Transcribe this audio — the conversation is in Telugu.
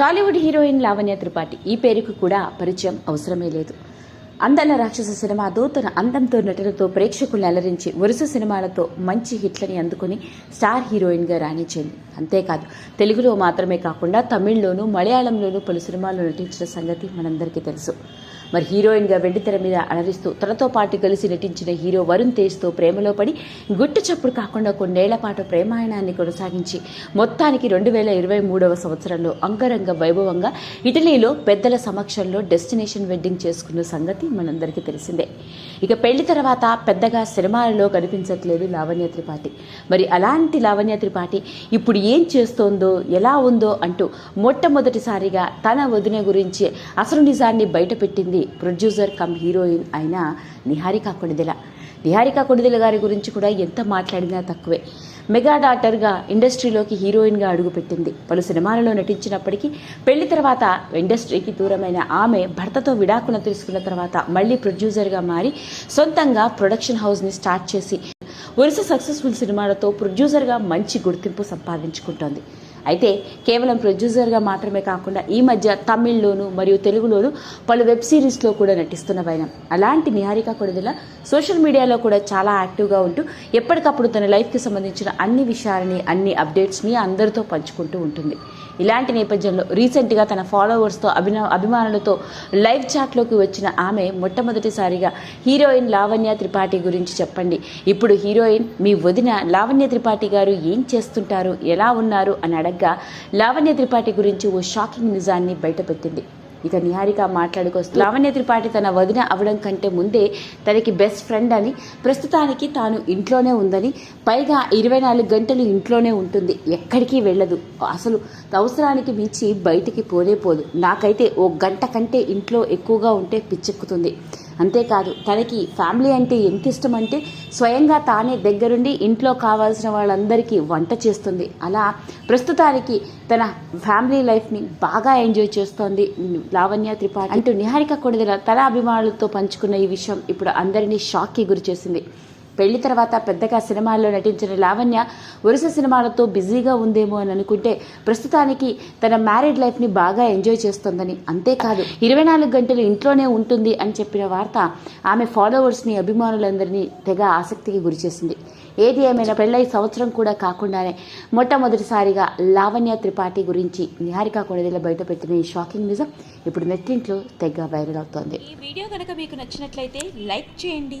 టాలీవుడ్ హీరోయిన్ లావణ్య త్రిపాఠి ఈ పేరుకు కూడా పరిచయం అవసరమే లేదు. అందల రాక్షస సినిమాతో తన అందంతో నటనతో ప్రేక్షకులను అలరించి వరుస సినిమాలతో మంచి హిట్లని అందుకుని స్టార్ హీరోయిన్గా రాణించింది. అంతేకాదు తెలుగులో మాత్రమే కాకుండా తమిళ్ళోనూ మలయాళంలోనూ పలు సినిమాల్లో నటించిన సంగతి మనందరికీ తెలుసు. మరి హీరోయిన్గా వెండితెర మీద అలరిస్తూ తనతో పాటు కలిసి నటించిన హీరో వరుణ్ తేజ్తో ప్రేమలో పడి గుట్టు చప్పుడు కాకుండా కొన్నేళ్ళ పాటు ప్రేమాయణాన్ని కొనసాగించి మొత్తానికి రెండు వేల ఇరవై మూడవ సంవత్సరంలో అంగరంగ వైభవంగా ఇటలీలో పెద్దల సమక్షంలో డెస్టినేషన్ వెడ్డింగ్ చేసుకున్న సంగతి మనందరికీ తెలిసిందే. ఇక పెళ్ళి తర్వాత పెద్దగా సినిమాలలో కనిపించట్లేదు లావణ్య త్రిపాఠి. మరి అలాంటి లావణ్య త్రిపాఠి ఇప్పుడు ఏం చేస్తోందో ఎలా ఉందో అంటూ మొట్టమొదటిసారిగా తన వదిన గురించి అసలు నిజాన్ని బయటపెట్టింది ప్రొడ్యూసర్ కమ్ హీరోయిన్ అయిన నిహారిక కొణిదెల. నిహారిక కొణిదెల గారి గురించి కూడా ఎంత మాట్లాడినా తక్కువే. మెగా డాటర్గా ఇండస్ట్రీలోకి హీరోయిన్గా అడుగుపెట్టింది. పలు సినిమాలలో నటించినప్పటికీ పెళ్ళి తర్వాత ఇండస్ట్రీకి దూరమైన ఆమె భర్తతో విడాకులు తీసుకున్న తర్వాత మళ్ళీ ప్రొడ్యూసర్గా మారి సొంతంగా ప్రొడక్షన్ హౌస్ని స్టార్ట్ చేసి వరుస సక్సెస్ఫుల్ సినిమాలతో ప్రొడ్యూసర్గా మంచి గుర్తింపు సంపాదించుకుంటోంది. అయితే కేవలం ప్రొడ్యూసర్గా మాత్రమే కాకుండా ఈ మధ్య తమిళ్ళోను మరియు తెలుగులోను పలు వెబ్ సిరీస్లో కూడా నటిస్తున్న పైన అలాంటి నిహారిక కొడుదల సోషల్ మీడియాలో కూడా చాలా యాక్టివ్గా ఉంటూ ఎప్పటికప్పుడు తన లైఫ్కి సంబంధించిన అన్ని విషయాలని అన్ని అప్డేట్స్ని అందరితో పంచుకుంటూ ఉంటుంది. ఇలాంటి నేపథ్యంలో రీసెంట్గా తన ఫాలోవర్స్తో అభిన అభిమానులతో లైవ్ చాట్లోకి వచ్చిన ఆమె మొట్టమొదటిసారిగా హీరోయిన్ లావణ్య త్రిపాఠి గురించి చెప్పండి. ఇప్పుడు హీరోయిన్ మీ వదిన లావణ్య త్రిపాఠి గారు ఏం చేస్తుంటారు ఎలా ఉన్నారు అని అడగ్గా లావణ్య త్రిపాఠి గురించి ఓ షాకింగ్ నిజాన్ని బయటపెట్టింది. ఇక నిహారిక మాట్లాడుకొస్తూ లావణ్య త్రిపాఠి తన వదిన అవడం కంటే ముందే తనకి బెస్ట్ ఫ్రెండ్ అని ప్రస్తుతానికి తాను ఇంట్లోనే ఉందని పైగా ఇరవై నాలుగు గంటలు ఇంట్లోనే ఉంటుంది ఎక్కడికి వెళ్ళదు. అసలు అవసరానికి మించి బయటికి పోనే పోదు. నాకైతే ఓ గంట కంటే ఇంట్లో ఎక్కువగా ఉంటే పిచ్చెక్కుతుంది. అంతేకాదు తనకి ఫ్యామిలీ అంటే ఎంత ఇష్టం అంటే స్వయంగా తానే దగ్గరుండి ఇంట్లో కావాల్సిన వాళ్ళందరికీ వంట చేస్తుంది. అలా ప్రస్తుతానికి తన ఫ్యామిలీ లైఫ్ని బాగా ఎంజాయ్ చేస్తోంది లావణ్య త్రిపాఠి. అంటూ నిహారిక కొడుదల తన అభిమానులతో పంచుకున్న ఈ విషయం ఇప్పుడు అందరినీ షాక్కి గురి చేసింది పెళ్ళి తర్వాత పెద్దగా సినిమాల్లో నటించిన లావణ్య వరుస సినిమాలతో బిజీగా ఉందేమో అని అనుకుంటే ప్రస్తుతానికి తన మ్యారీడ్ లైఫ్ని బాగా ఎంజాయ్ చేస్తోందని అంతేకాదు ఇరవై నాలుగు గంటలు ఇంట్లోనే ఉంటుంది అని చెప్పిన వార్త ఆమె ఫాలోవర్స్ని అభిమానులందరినీ తెగ ఆసక్తికి గురిచేసింది ఏది ఏమైనా పెళ్ళై సంవత్సరం కూడా కాకుండానే మొట్టమొదటిసారిగా లావణ్య త్రిపాఠి గురించి నిహారిక కొడదిలో బయటపెట్టిన ఈ షాకింగ్ నిజం ఇప్పుడు నెట్టింట్లో తెగ వైరల్ అవుతోంది. ఈ వీడియో కనుక మీకు నచ్చినట్లయితే లైక్ చేయండి.